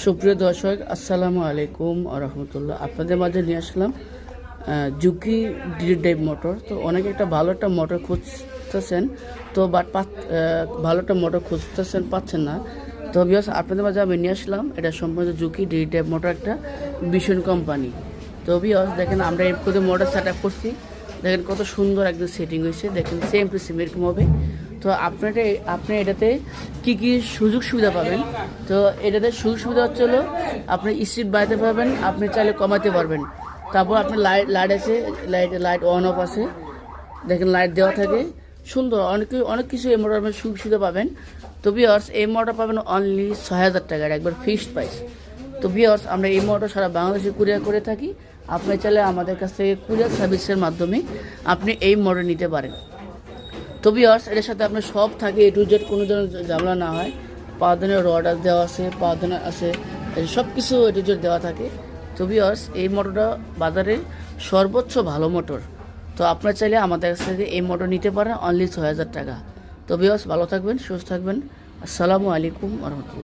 সুপ্রিয় দর্শক, আসসালামু আলাইকুম রহমতুল্লাহ। আপনাদের মাঝে নিয়ে আসলাম জুকি ডি ডেভ মোটর। তো অনেকে একটা ভালো একটা মোটর খুঁজতেছেন, তো বাট ভালো একটা মোটর খুঁজতেছেন, পাচ্ছেন না। তো বিকজ আপনাদের মাঝে আমি নিয়ে আসলাম, এটা সম্পূর্ণ জুকি ডি ডেভ মোটর একটা ভীষণ কোম্পানি তো বিকজ দেখেন আমরা এই করে মোটর সেট আপ করছি। দেখেন কত সুন্দর একদম সেটিং হয়েছে। দেখেন সেম টু সেম এরকম হবে। তো আপনার আপনি এটাতে কি কি সুযোগ সুবিধা পাবেন? তো এটাতে সুযোগ সুবিধা হচ্ছে হলো, আপনি স্পিড বাড়াতে পারবেন আপনি চাইলে কমাতে পারবেন। তারপর আপনার লাইট লাইট আছে লাইট লাইট অন অফ আছে। দেখেন লাইট দেওয়া থাকে। সুন্দর, অনেক অনেক কিছু এই মোটর আপনি সুযোগ সুবিধা পাবেন। তো বিয়ার্স এই মোটর পাবেন অনলি ছয় হাজার টাকার, একবার ফিক্সড প্রাইস তো বিয়ার্স আমরা এই মোটর সারা বাংলাদেশে কুরিয়ার করে থাকি। আপনি চাইলে আমাদের কাছ থেকে কুরিয়ার সার্ভিসের মাধ্যমে আপনি এই মোটর নিতে পারেন। তো বিয়ার্স এটার সাথে আপনার সব থাকে এ টু জেড কোনো ধরনের ঝামেলা না হয়। পাঁচ ধরনের রড দেওয়া আছে পাওয়ার ধরনের আছে সব কিছু এ টু জেড দেওয়া থাকে। তো বিয়ার্স এই মোটরটা বাজারে সর্বোচ্চ ভালো মোটর তো আপনার চাইলে আমাদের কাছ থেকে এই মোটর নিতে পারেন অনলি ছয় হাজার টাকা। তো বিয়ার্স ভালো থাকবেন, সুস্থ থাকবেন। আসসালামু আলাইকুম রহমতুল্লাহ।